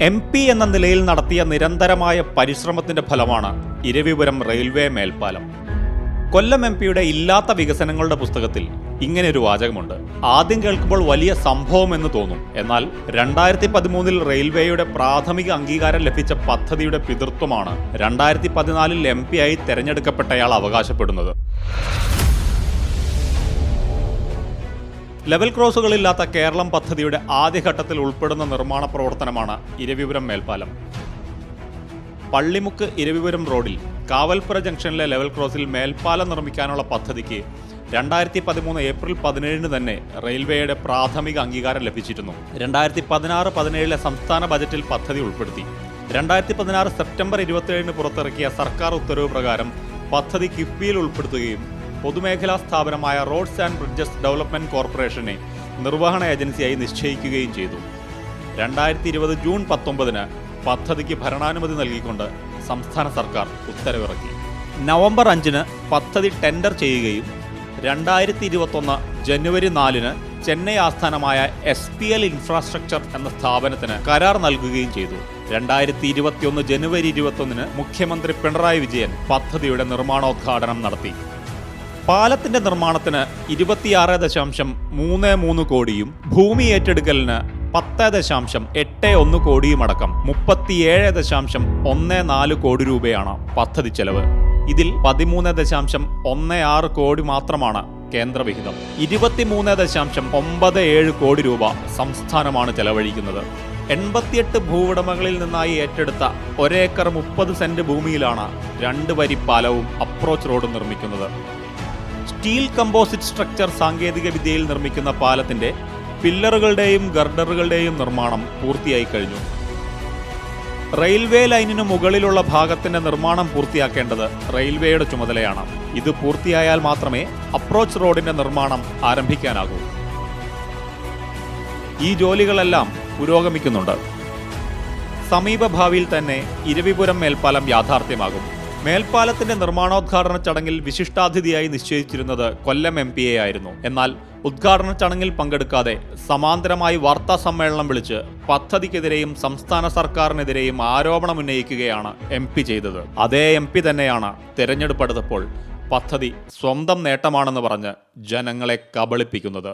M P എന്ന നിലയിൽ നടത്തിയ നിരന്തരമായ പരിശ്രമത്തിന്റെ ഫലമാണ് ഇരവിപുരം റെയിൽവേ മേൽപ്പാലം. കൊല്ലം എം പിയുടെ ഇല്ലാത്ത വികസനങ്ങളുടെ പുസ്തകത്തിൽ ഇങ്ങനെ ഒരു വാചകമുണ്ട്. ആദ്യം കേൾക്കുമ്പോൾ വലിയ സംഭവം എന്ന് തോന്നും. എന്നാൽ രണ്ടായിരത്തി പതിമൂന്നിൽ റെയിൽവേയുടെ പ്രാഥമിക അംഗീകാരം ലഭിച്ച പദ്ധതിയുടെ പിതൃത്വമാണ് രണ്ടായിരത്തി പതിനാലിൽ എം പി ആയി തെരഞ്ഞെടുക്കപ്പെട്ടയാൾ അവകാശപ്പെടുന്നത്. ലെവൽ ക്രോസുകളില്ലാത്ത കേരളം പദ്ധതിയുടെ ആദ്യഘട്ടത്തിൽ ഉൾപ്പെടുന്ന നിർമ്മാണ പ്രവർത്തനമാണ് ഇരവിപുരം മേൽപ്പാലം. പള്ളിമുക്ക് ഇരവിപുരം റോഡിൽ കാവൽപ്പുര ജംഗ്ഷനിലെ ലെവൽ ക്രോസിൽ മേൽപ്പാലം നിർമ്മിക്കാനുള്ള പദ്ധതിക്ക് രണ്ടായിരത്തി പതിമൂന്ന് ഏപ്രിൽ പതിനേഴിന് തന്നെ റെയിൽവേയുടെ പ്രാഥമിക അംഗീകാരം ലഭിച്ചിരുന്നു. രണ്ടായിരത്തി പതിനാറ് പതിനേഴിലെ സംസ്ഥാന ബജറ്റിൽ പദ്ധതി ഉൾപ്പെടുത്തി. രണ്ടായിരത്തി പതിനാറ് സെപ്റ്റംബർ ഇരുപത്തിയേഴിന് പുറത്തിറക്കിയ സർക്കാർ ഉത്തരവ് പ്രകാരം പദ്ധതി കിഫ്ബിയിൽ ഉൾപ്പെടുത്തുകയും പൊതുമേഖലാ സ്ഥാപനമായ റോഡ്സ് ആൻഡ് ബ്രിഡ്ജസ് ഡെവലപ്മെന്റ് കോർപ്പറേഷനെ നിർവഹണ ഏജൻസിയായി നിശ്ചയിക്കുകയും ചെയ്തു. രണ്ടായിരത്തി ഇരുപത് ജൂൺ പത്തൊമ്പതിന് പദ്ധതിക്ക് ഭരണാനുമതി നൽകിക്കൊണ്ട് സംസ്ഥാന സർക്കാർ ഉത്തരവിറക്കി. നവംബർ അഞ്ചിന് പദ്ധതി ടെൻഡർ ചെയ്യുകയും രണ്ടായിരത്തി ഇരുപത്തൊന്ന് ജനുവരി നാലിന് ചെന്നൈ ആസ്ഥാനമായ എസ് പി എൽ ഇൻഫ്രാസ്ട്രക്ചർ എന്ന സ്ഥാപനത്തിന് കരാർ നൽകുകയും ചെയ്തു. രണ്ടായിരത്തി ഇരുപത്തിയൊന്ന് ജനുവരി ഇരുപത്തൊന്നിന് മുഖ്യമന്ത്രി പിണറായി വിജയൻ പദ്ധതിയുടെ നിർമ്മാണോദ്ഘാടനം നടത്തി. പാലത്തിന്റെ നിർമ്മാണത്തിന് ഇരുപത്തിയാറ് ദശാംശം മൂന്ന് മൂന്ന് കോടിയും ഭൂമി ഏറ്റെടുക്കലിന് പത്ത് ദശാംശം എട്ട് ഒന്ന് കോടിയുമടക്കം മുപ്പത്തിയേഴ് ദശാംശം ഒന്ന് നാല് കോടി രൂപയാണ് പദ്ധതി ചെലവ്. ഇതിൽ പതിമൂന്ന് ദശാംശം ഒന്ന് ആറ് കോടി മാത്രമാണ് കേന്ദ്രവിഹിതം. ഇരുപത്തിമൂന്ന് ദശാംശം ഒമ്പത് ഏഴ് കോടി രൂപ സംസ്ഥാനമാണ് ചെലവഴിക്കുന്നത്. എൺപത്തിയെട്ട് ഭൂവുടമകളിൽ നിന്നായി ഏറ്റെടുത്ത ഒരേക്കർ മുപ്പത് സെന്റ് ഭൂമിയിലാണ് രണ്ട് വരി പാലവും അപ്രോച്ച് റോഡും നിർമ്മിക്കുന്നത്. സ്റ്റീൽ കമ്പോസിറ്റ് സ്ട്രക്ചർ സാങ്കേതിക വിദ്യയിൽ നിർമ്മിക്കുന്ന പാലത്തിന്റെ പില്ലറുകളുടെയും ഗർഡറുകളുടെയും നിർമ്മാണം പൂർത്തിയായി കഴിഞ്ഞു. റെയിൽവേ ലൈനിന് മുകളിലുള്ള ഭാഗത്തിന്റെ നിർമ്മാണം പൂർത്തിയാക്കേണ്ടത് റെയിൽവേയുടെ ചുമതലയാണ്. ഇത് പൂർത്തിയായാൽ മാത്രമേ അപ്രോച്ച് റോഡിന്റെ നിർമ്മാണം ആരംഭിക്കാനാകൂ. ഈ ജോലികളെല്ലാം പുരോഗമിക്കുന്നുണ്ട്. സമീപഭാവിയിൽ തന്നെ ഇരവിപുരം മേൽപ്പാലം യാഥാർത്ഥ്യമാകും. മേൽപ്പാലത്തിന്റെ നിർമ്മാണോദ്ഘാടന ചടങ്ങിൽ വിശിഷ്ടാതിഥിയായി നിശ്ചയിച്ചിരുന്നത് കൊല്ലം എം പി എ ആയിരുന്നു. എന്നാൽ ഉദ്ഘാടന ചടങ്ങിൽ പങ്കെടുക്കാതെ സമാന്തരമായി വാർത്താ സമ്മേളനം വിളിച്ച് പദ്ധതിക്കെതിരെയും സംസ്ഥാന സർക്കാരിനെതിരെയും ആരോപണം ഉന്നയിക്കുകയാണ് എം പി ചെയ്തത്. അതേ എം പി തന്നെയാണ് തെരഞ്ഞെടുപ്പെടുത്തപ്പോൾ പദ്ധതി സ്വന്തം നേട്ടമാണെന്ന് പറഞ്ഞ് ജനങ്ങളെ കബളിപ്പിക്കുന്നത്.